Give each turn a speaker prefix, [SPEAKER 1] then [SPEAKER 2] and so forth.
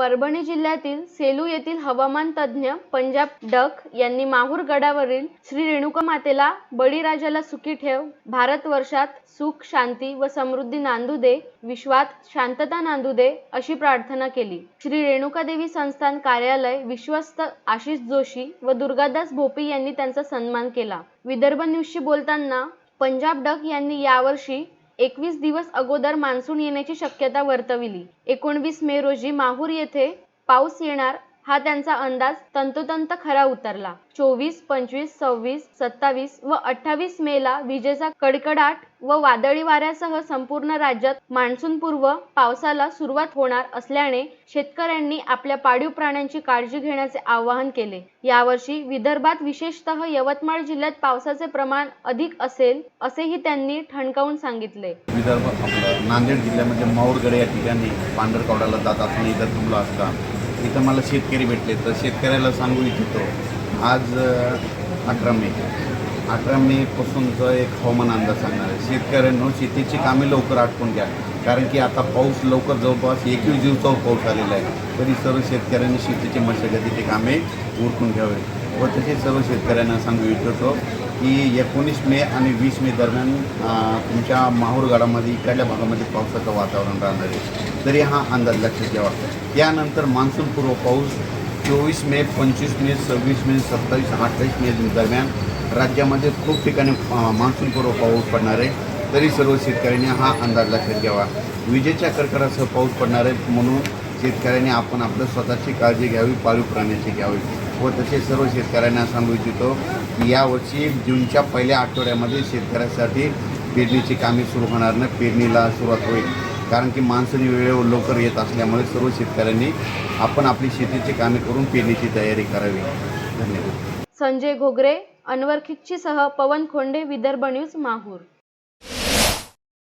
[SPEAKER 1] परभणी जिल्ह्यातील सेलू येथील हवामान तज्ज्ञ पंजाब डक यांनी माहूर गडावरील श्री रेणुका मातेला बळीराजाला सुखी ठेव भारत वर्षात सुख शांती व समृद्धी नांदू दे विश्वात शांतता नांदू दे अशी प्रार्थना केली. श्री रेणुका देवी संस्थान कार्यालय विश्वस्त आशिष जोशी व दुर्गादास भोपी यांनी त्यांचा सन्मान केला. विदर्भ न्यूजशी बोलताना पंजाब डक यांनी यावर्षी एकवीस दिवस अगोदर मान्सून येण्याची शक्यता वर्तविली. एकोणवीस मे रोजी माहूर येथे पाऊस येणार हा त्यांचा अंदाज तंतोतंत खरा उतरला. चोवीस पंचवीस सव्वीस सत्तावीस व अठ्ठावीस मेला विजेचा कडकडाट व वादळी वाऱ्यासह संपूर्ण राज्यात मान्सूनपूर्व पावसाला सुरुवात होणार असल्याने शेतकऱ्यांनी आपल्या पाळीव प्राण्यांची काळजी घेण्याचे आवाहन केले. यावर्षी विदर्भात विशेषतः यवतमाळ जिल्ह्यात पावसाचे प्रमाण अधिक असेल असेही त्यांनी ठणकावून सांगितले.
[SPEAKER 2] विदर्भ नांदेड जिल्ह्यामध्ये माऊरगड या ठिकाणी पांढरकवड्याला जात असताना इथं थांबलो असता. इथं मला शेतकरी भेटले तर शेतकऱ्याला सांगू इच्छितो. आज अठरा मे. अठरा मेपासूनचं एक हवामान अंदाज सांगणार आहे. शेतकऱ्यांनो शेतीची कामे लवकर आटपून घ्या. कारण की आता पाऊस लवकर जवळपास एकवीस दिवसावर पाऊस आलेला आहे. तरी सर्व शेतकऱ्यांनी शेतीची मशागतीची कामे उरकून घ्यावे व तसेच सर्व शेतकऱ्यांना सांगू इच्छितो की एकोणीस मे आणि वीस मे दरम्यान तुमच्या माहूर गाडामध्ये इकडल्या भागामध्ये पावसाचं वातावरण राहणार आहे. तरी हा अंदाज लक्षात घ्यावा त्यानंतर मान्सूनपूर्व पाऊस चोवीस मे पंचवीस मे सव्वीस मे सत्तावीस अठ्ठावीस मे दरम्यान राज्यामध्ये खूप ठिकाणी मान्सूनपूर्व पाऊस पडणार आहे. तरी सर्व शेतकऱ्यांनी हा अंदाज लक्षात घ्यावा विजेच्या कडकडासह पाऊस पडणार आहे म्हणून शेतकऱ्यांनी आपण आपलं स्वतःची काळजी घ्यावी पाळीव प्राण्याची घ्यावी. व तसेच सर्व शेतकऱ्यांना सांगू इच्छितो की यावर्षी जूनच्या पहिल्या आठवड्यामध्ये शेतकऱ्यांसाठी पेरणीची कामे सुरू होणार नाही पेरणीला सुरुवात होईल. कारण की मान्सून वेळेवर लवकर येत असल्यामुळे सर्व शेतकऱ्यांनी आपण आपली शेतीची कामे करून पेरणीची तयारी करावी. धन्यवाद.
[SPEAKER 1] संजय घोगरे अनवर खिच्चीसह पवन खोंडे विदर्भ न्यूज माहूर.